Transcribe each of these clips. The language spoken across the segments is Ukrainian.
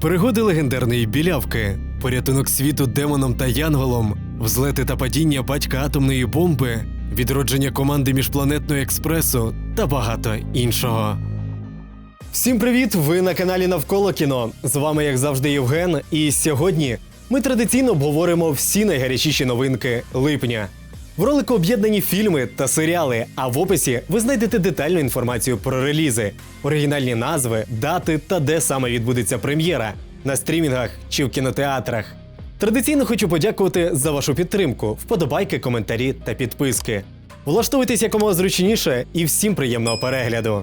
Пригоди легендарної білявки, порятунок світу демоном та янголом, взлети та падіння батька атомної бомби, відродження команди міжпланетного експресу та багато іншого. Всім привіт! Ви на каналі Навколо кіно. З вами, як завжди, Євген. І сьогодні ми традиційно обговоримо всі найгарячіші новинки липня. В ролику об'єднані фільми та серіали, а в описі ви знайдете детальну інформацію про релізи, оригінальні назви, дати та де саме відбудеться прем'єра на стрімінгах чи в кінотеатрах. Традиційно хочу подякувати за вашу підтримку, вподобайки, коментарі та підписки. Влаштовуйтесь якомога зручніше і всім приємного перегляду.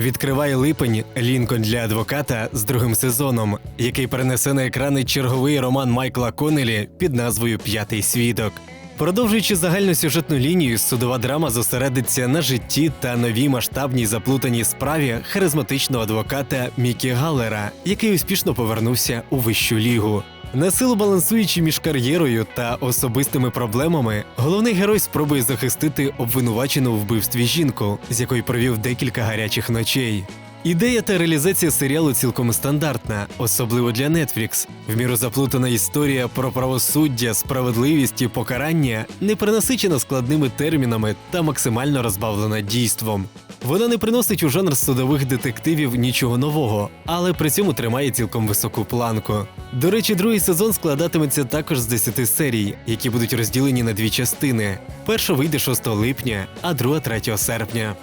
Відкриває липень Лінкольн для адвоката з другим сезоном, який перенесе на екрани черговий роман Майкла Коннелі під назвою П'ятий свідок. Продовжуючи загальну сюжетну лінію, судова драма зосередиться на житті та новій масштабній заплутаній справі харизматичного адвоката Мікі Галлера, який успішно повернувся у вищу лігу. На силу балансуючи між кар'єрою та особистими проблемами, головний герой спробує захистити обвинувачену в вбивстві жінку, з якою провів декілька гарячих ночей. Ідея та реалізація серіалу цілком стандартна, особливо для Netflix. В міру заплутана історія про правосуддя, справедливість і покарання, не принасичена складними термінами та максимально розбавлена дійством. Вона не приносить у жанр судових детективів нічого нового, але при цьому тримає цілком високу планку. До речі, другий сезон складатиметься також з 10 серій, які будуть розділені на дві частини. Перша вийде 6 липня, а друга 3 серпня.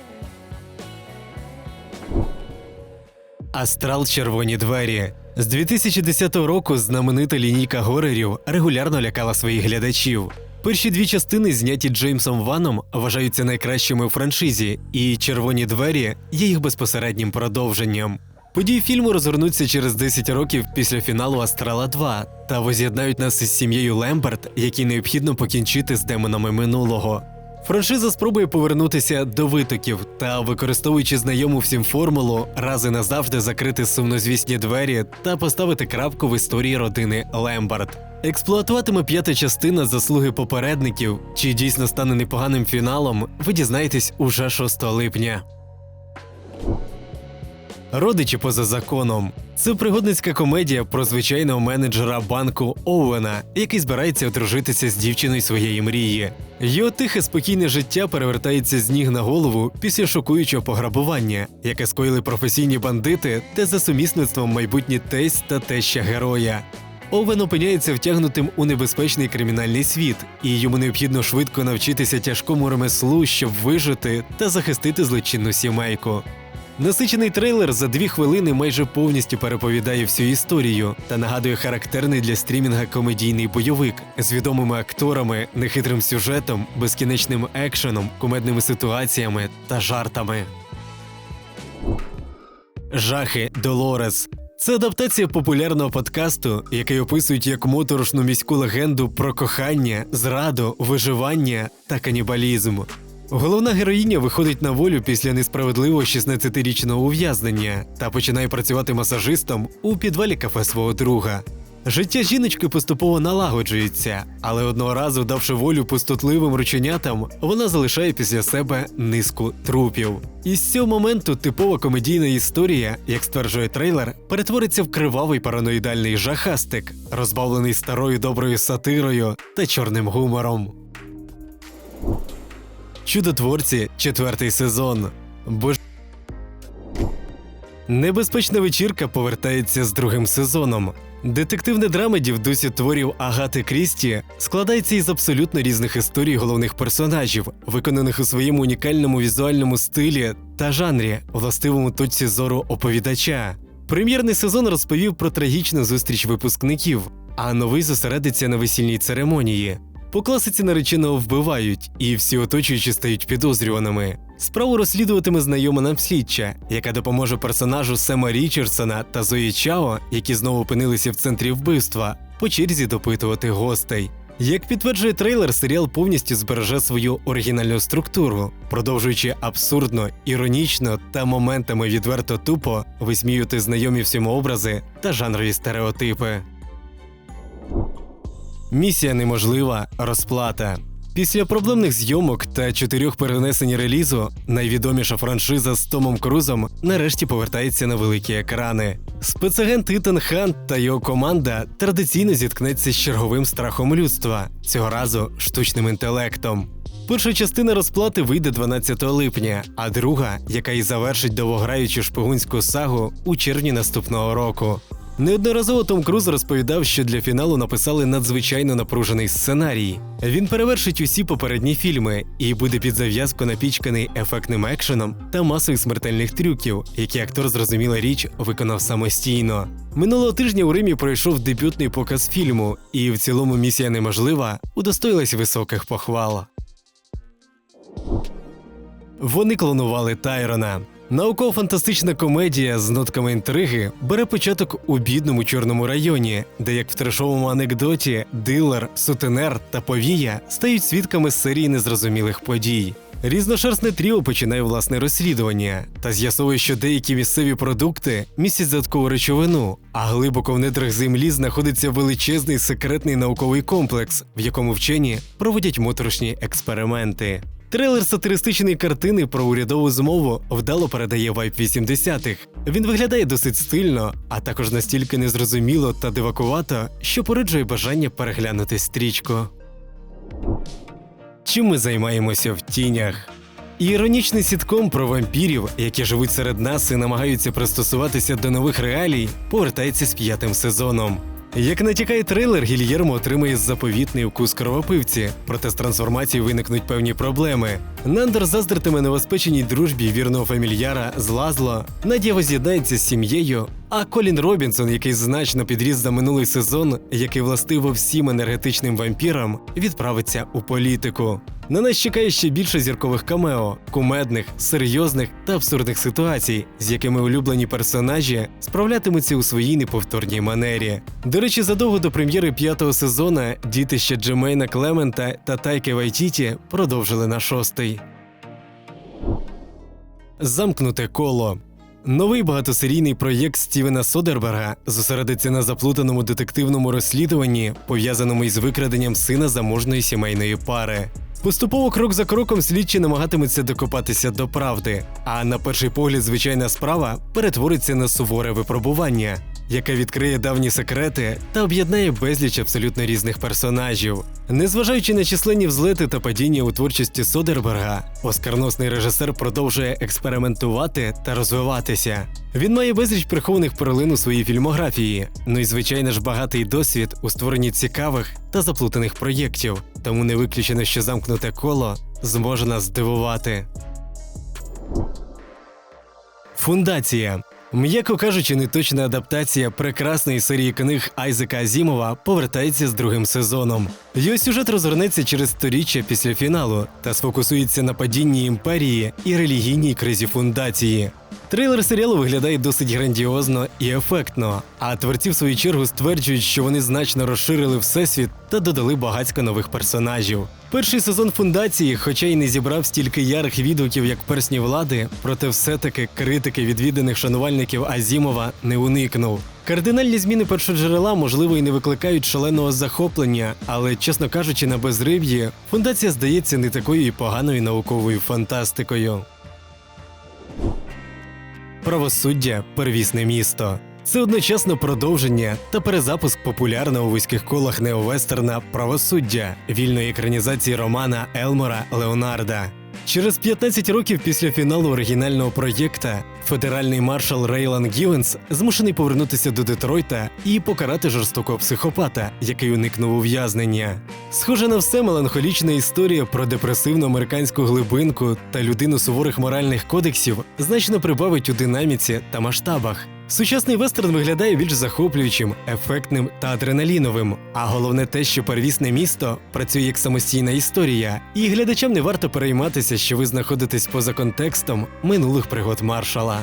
Астрал Червоні двері. З 2010 року знаменита лінійка горерів регулярно лякала своїх глядачів. Перші дві частини, зняті Джеймсом Ваном, вважаються найкращими у франшизі, і червоні двері є їх безпосереднім продовженням. Події фільму розгорнуться через 10 років після фіналу Астрала 2 та воз'єднають нас із сім'єю Лемберт, якій необхідно покінчити з демонами минулого. Франшиза спробує повернутися до витоків та, використовуючи знайому всім формулу, раз і назавжди закрити сумнозвісні двері та поставити крапку в історії родини Лембард. Експлуатуватиме п'ята частина заслуги попередників, чи дійсно стане непоганим фіналом, ви дізнаєтесь уже 6 липня. Родичі поза законом. Це пригодницька комедія про звичайного менеджера банку Оуена, який збирається одружитися з дівчиною своєї мрії. Його тихе спокійне життя перевертається з ніг на голову після шокуючого пограбування, яке скоїли професійні бандити та за сумісництвом майбутній тесть та теща героя. Овен опиняється втягнутим у небезпечний кримінальний світ, і йому необхідно швидко навчитися тяжкому ремеслу, щоб вижити та захистити злочинну сімейку. Насичений трейлер за дві хвилини майже повністю переповідає всю історію та нагадує характерний для стрімінга комедійний бойовик з відомими акторами, нехитрим сюжетом, безкінечним екшеном, кумедними ситуаціями та жартами. Жахи Долорес. Це адаптація популярного подкасту, який описують як моторошну міську легенду про кохання, зраду, виживання та канібалізм. Головна героїня виходить на волю після несправедливого 16-річного ув'язнення та починає працювати масажистом у підвалі кафе свого друга. Життя жіночки поступово налагоджується, але одного разу, давши волю пустотливим рученятам, вона залишає після себе низку трупів. І з цього моменту типова комедійна історія, як стверджує трейлер, перетвориться в кривавий параноїдальний жахастик, розбавлений старою доброю сатирою та чорним гумором. Чудотворці, четвертий сезон. Бож... Небезпечна вечірка повертається з другим сезоном. Детективне драмеді в дусі творів Агати Крісті складається із абсолютно різних історій головних персонажів, виконаних у своєму унікальному візуальному стилі та жанрі, властивому точці зору оповідача. Прем'єрний сезон розповів про трагічну зустріч випускників, а новий зосередиться на весільній церемонії. По класиці нареченого вбивають, і всі оточуючі стають підозрюваними. Справу розслідуватиме знайома нам слідча, яка допоможе персонажу Сема Річардсона та Зої Чао, які знову опинилися в центрі вбивства, по черзі допитувати гостей. Як підтверджує трейлер, серіал повністю збереже свою оригінальну структуру, продовжуючи абсурдно, іронічно та моментами відверто тупо висміювати знайомі всьому образи та жанрові стереотипи. Місія неможлива розплата. Після проблемних зйомок та чотирьох перенесень релізу найвідоміша франшиза з Томом Крузом нарешті повертається на великі екрани. Спецагент Ітан Хант та його команда традиційно зіткнеться з черговим страхом людства, цього разу штучним інтелектом. Перша частина розплати вийде 12 липня, а друга, яка і завершить довгограючу шпигунську сагу у червні наступного року. Неодноразово Том Круз розповідав, що для фіналу написали надзвичайно напружений сценарій. Він перевершить усі попередні фільми і буде під зав'язку напічканий ефектним екшеном та масою смертельних трюків, які актор зрозуміла річ виконав самостійно. Минулого тижня у Римі пройшов дебютний показ фільму, і в цілому місія неможлива удостоїлась високих похвал. Вони клонували Тайрона. Науково-фантастична комедія з нотками інтриги бере початок у бідному чорному районі, де, як в трешовому анекдоті, дилер, сутенер та повія стають свідками серії незрозумілих подій. Різношерстне тріо починає власне розслідування та з'ясовує, що деякі місцеві продукти містять додаткову речовину, а глибоко в недрах землі знаходиться величезний секретний науковий комплекс, в якому вчені проводять моторошні експерименти. Трейлер сатиристичної картини про урядову змову вдало передає вайб 80-х. Він виглядає досить стильно, а також настільки незрозуміло та дивакувато, що породжує бажання переглянути стрічку. Чим ми займаємося в тінях? Іронічний сітком про вампірів, які живуть серед нас і намагаються пристосуватися до нових реалій, повертається з п'ятим сезоном. Як натякає трейлер, Гільєрмо отримає заповітний укус кровопивці, проте з трансформацією виникнуть певні проблеми. Нандер заздритиме новоспеченій дружбі вірного фамільяра з Лазло, Надія воз'єднається з сім'єю, а Колін Робінсон, який значно підріс за минулий сезон, який властиво всім енергетичним вампірам, відправиться у політику. На нас чекає ще більше зіркових камео, кумедних, серйозних та абсурдних ситуацій, з якими улюблені персонажі справлятимуться у своїй неповторній манері. До речі, задовго до прем'єри п'ятого сезону дітище Джемейна Клемента та Тайки Вайтіті продовжили на шостий. Замкнуте коло. Новий багатосерійний проєкт Стівена Содерберга зосередиться на заплутаному детективному розслідуванні, пов'язаному із викраденням сина заможної сімейної пари. Поступово крок за кроком слідчі намагатимуться докопатися до правди, а на перший погляд звичайна справа перетвориться на суворе випробування, яке відкриє давні секрети та об'єднає безліч абсолютно різних персонажів. Незважаючи на численні взлети та падіння у творчості Содерберга, оскарносний режисер продовжує експериментувати та розвиватися. Він має безліч прихованих перлин у своїй фільмографії, ну і звичайно ж багатий досвід у створенні цікавих та заплутаних проєктів, тому не виключено, що замкнуте коло зможе нас здивувати. Фундація. М'яко кажучи, неточна адаптація прекрасної серії книг Айзека Азімова повертається з другим сезоном. Його сюжет розгорнеться через сторіччя після фіналу та сфокусується на падінні імперії і релігійній кризі фундації. Трейлер серіалу виглядає досить грандіозно і ефектно, а творці в свою чергу стверджують, що вони значно розширили всесвіт та додали багатько нових персонажів. Перший сезон фундації, хоча й не зібрав стільки ярих відгуків, як персні влади, проте все-таки критики відвіданих шанувальників Азімова не уникнув. Кардинальні зміни першоджерела, можливо, і не викликають шаленого захоплення, але, чесно кажучи, на безриб'ї фундація здається не такою і поганою науковою фантастикою. Правосуддя первісне місто. Це одночасно продовження та перезапуск популярного у вузьких колах неовестерна правосуддя вільної екранізації романа Елмора Леонарда. Через 15 років після фіналу оригінального проєкта федеральний маршал Рейлан Гівенс змушений повернутися до Детройта і покарати жорстокого психопата, який уникнув ув'язнення. Схоже на все меланхолічна історія про депресивну американську глибинку та людину суворих моральних кодексів значно прибавить у динаміці та масштабах. Сучасний вестерн виглядає більш захоплюючим, ефектним та адреналіновим. А головне те, що первісне місто працює як самостійна історія, і глядачам не варто перейматися, що ви знаходитесь поза контекстом минулих пригод маршала.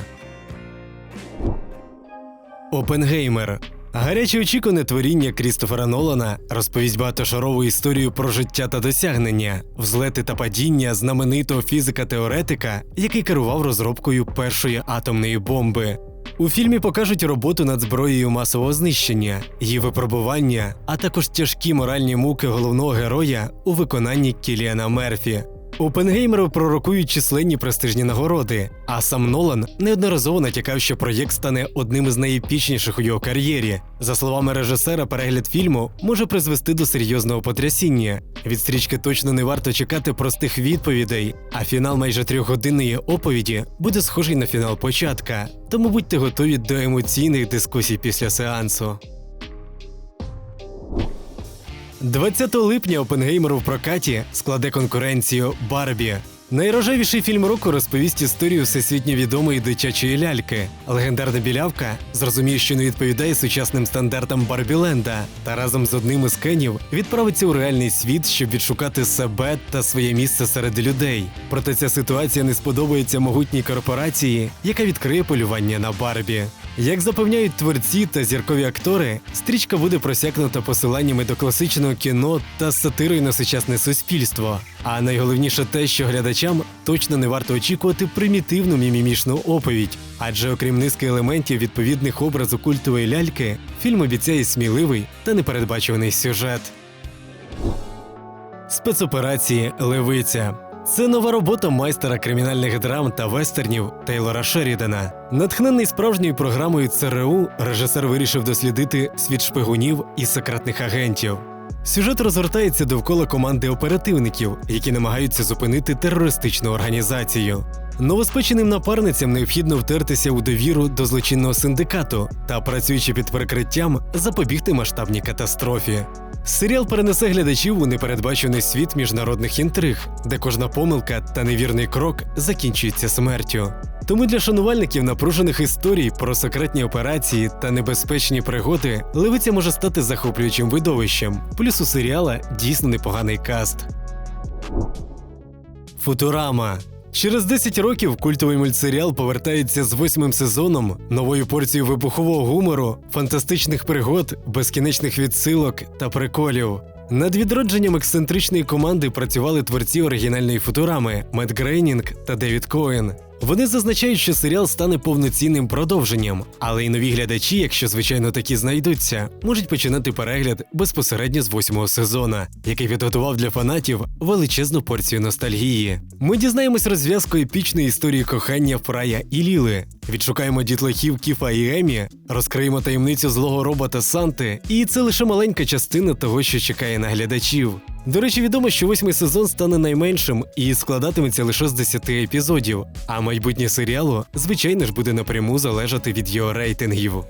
Опенгеймер Гаряче очікуване творіння Крістофера Нолана розповість багатошарову історію про життя та досягнення, взлети та падіння знаменитого фізика-теоретика, який керував розробкою першої атомної бомби. У фільмі покажуть роботу над зброєю масового знищення, її випробування, а також тяжкі моральні муки головного героя у виконанні Кіліана Мерфі. Опенгеймеру пророкують численні престижні нагороди, а сам Нолан неодноразово натякав, що проєкт стане одним із найепічніших у його кар'єрі. За словами режисера, перегляд фільму може призвести до серйозного потрясіння. Від стрічки точно не варто чекати простих відповідей, а фінал майже трьохгодинної оповіді буде схожий на фінал початка. Тому будьте готові до емоційних дискусій після сеансу. 20 липня Опенгеймеру в прокаті складе конкуренцію Барбі. Найрожевіший фільм року розповість історію всесвітньо відомої дитячої ляльки. Легендарна білявка зрозуміє, що не відповідає сучасним стандартам Барбіленда, та разом з одним із кенів відправиться у реальний світ, щоб відшукати себе та своє місце серед людей. Проте ця ситуація не сподобається могутній корпорації, яка відкриє полювання на Барбі. Як запевняють творці та зіркові актори, стрічка буде просякнута посиланнями до класичного кіно та сатирою на сучасне суспільство. А найголовніше те, що глядачам точно не варто очікувати примітивну мімімішну оповідь, адже окрім низки елементів відповідних образу культової ляльки, фільм обіцяє сміливий та непередбачуваний сюжет. Спецоперації Левиця. Це нова робота майстера кримінальних драм та вестернів Тейлора Шерідана. Натхнений справжньою програмою ЦРУ, режисер вирішив дослідити світ шпигунів і секретних агентів. Сюжет розгортається довкола команди оперативників, які намагаються зупинити терористичну організацію. Новоспеченим напарницям необхідно втертися у довіру до злочинного синдикату та, працюючи під прикриттям, запобігти масштабній катастрофі. Серіал перенесе глядачів у непередбачений світ міжнародних інтриг, де кожна помилка та невірний крок закінчується смертю. Тому для шанувальників напружених історій про секретні операції та небезпечні пригоди левиця може стати захоплюючим видовищем. Плюс у серіала дійсно непоганий каст. Футурама. Через 10 років культовий мультсеріал повертається з восьмим сезоном, новою порцією вибухового гумору, фантастичних пригод, безкінечних відсилок та приколів. Над відродженням ексцентричної команди працювали творці оригінальної футурами Мет Грейнінг та Девід Коен. Вони зазначають, що серіал стане повноцінним продовженням, але й нові глядачі, якщо звичайно такі знайдуться, можуть починати перегляд безпосередньо з восьмого сезона, який підготував для фанатів величезну порцію ностальгії. Ми дізнаємось розв'язку епічної історії кохання Фрая і Ліли, відшукаємо дітлахів Кіфа і Емі, розкриємо таємницю злого робота Санти, і це лише маленька частина того, що чекає на глядачів. До речі, відомо, що восьмий сезон стане найменшим і складатиметься лише з 10 епізодів, а майбутнє серіалу, звичайно ж, буде напряму залежати від його рейтингів.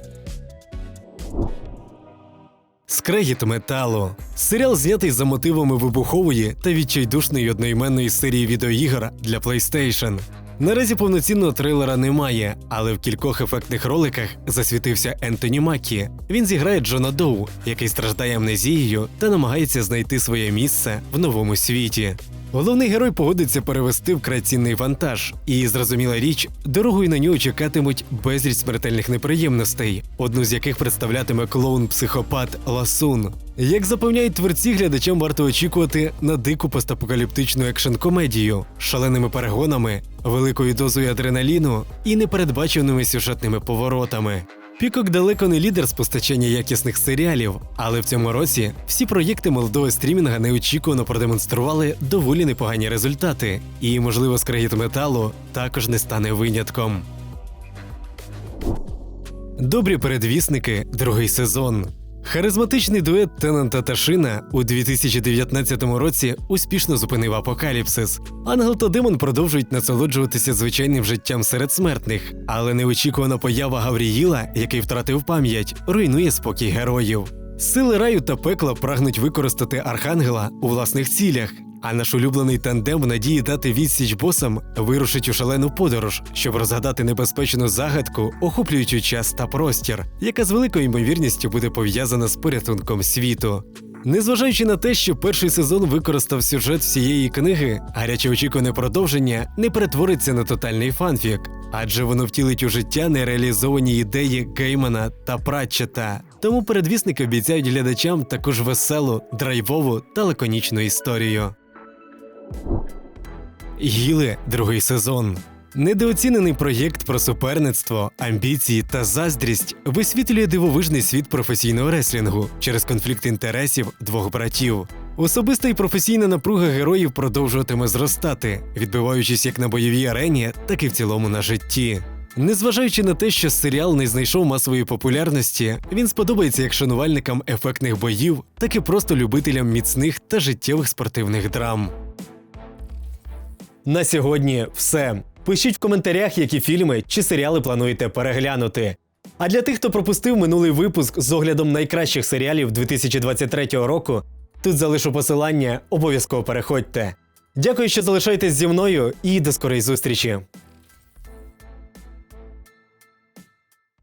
Скрегіт металу. Серіал знятий за мотивами вибухової та відчайдушної одноіменної серії відеоігр для PlayStation. Наразі повноцінного трейлера немає, але в кількох ефектних роликах засвітився Ентоні Макі. Він зіграє Джона Доу, який страждає амнезією та намагається знайти своє місце в новому світі. Головний герой погодиться перевести вкрай цінний вантаж, і зрозуміла річ, дорогою на нього чекатимуть безліч смертельних неприємностей, одну з яких представлятиме клоун-психопат Ласун. Як запевняють творці, глядачам варто очікувати на дику постапокаліптичну екшн-комедію, шаленими перегонами, великою дозою адреналіну і непередбаченими сюжетними поворотами. Пікок далеко не лідер з постачання якісних серіалів, але в цьому році всі проєкти молодого стрімінга неочікувано продемонстрували доволі непогані результати, і, можливо, скрегіт металу також не стане винятком. Добрі передвісники, другий сезон. Харизматичний дует Тенанта та Шина у 2019 році успішно зупинив апокаліпсис. Ангел та демон продовжують насолоджуватися звичайним життям серед смертних, але неочікувана поява Гавріїла, який втратив пам'ять, руйнує спокій героїв. Сили раю та пекла прагнуть використати архангела у власних цілях. А наш улюблений тандем в надії дати відсіч босам вирушить у шалену подорож, щоб розгадати небезпечну загадку, охоплюючи час та простір, яка з великою ймовірністю буде пов'язана з порятунком світу. Незважаючи на те, що перший сезон використав сюжет всієї книги, гаряче очікуване продовження не перетвориться на тотальний фанфік, адже воно втілить у життя нереалізовані ідеї Геймана та Пратчета. Тому передвісники обіцяють глядачам також веселу, драйвову та лаконічну історію. Гіли другий сезон. Недооцінений проєкт про суперництво, амбіції та заздрість висвітлює дивовижний світ професійного реслінгу через конфлікт інтересів двох братів. Особиста і професійна напруга героїв продовжуватиме зростати, відбиваючись як на бойовій арені, так і в цілому на житті. Незважаючи на те, що серіал не знайшов масової популярності, він сподобається як шанувальникам ефектних боїв, так і просто любителям міцних та життєвих спортивних драм. На сьогодні все. Пишіть в коментарях, які фільми чи серіали плануєте переглянути. А для тих, хто пропустив минулий випуск з оглядом найкращих серіалів 2023 року, тут залишу посилання, обов'язково переходьте. Дякую, що залишаєтесь зі мною, і до скорої зустрічі.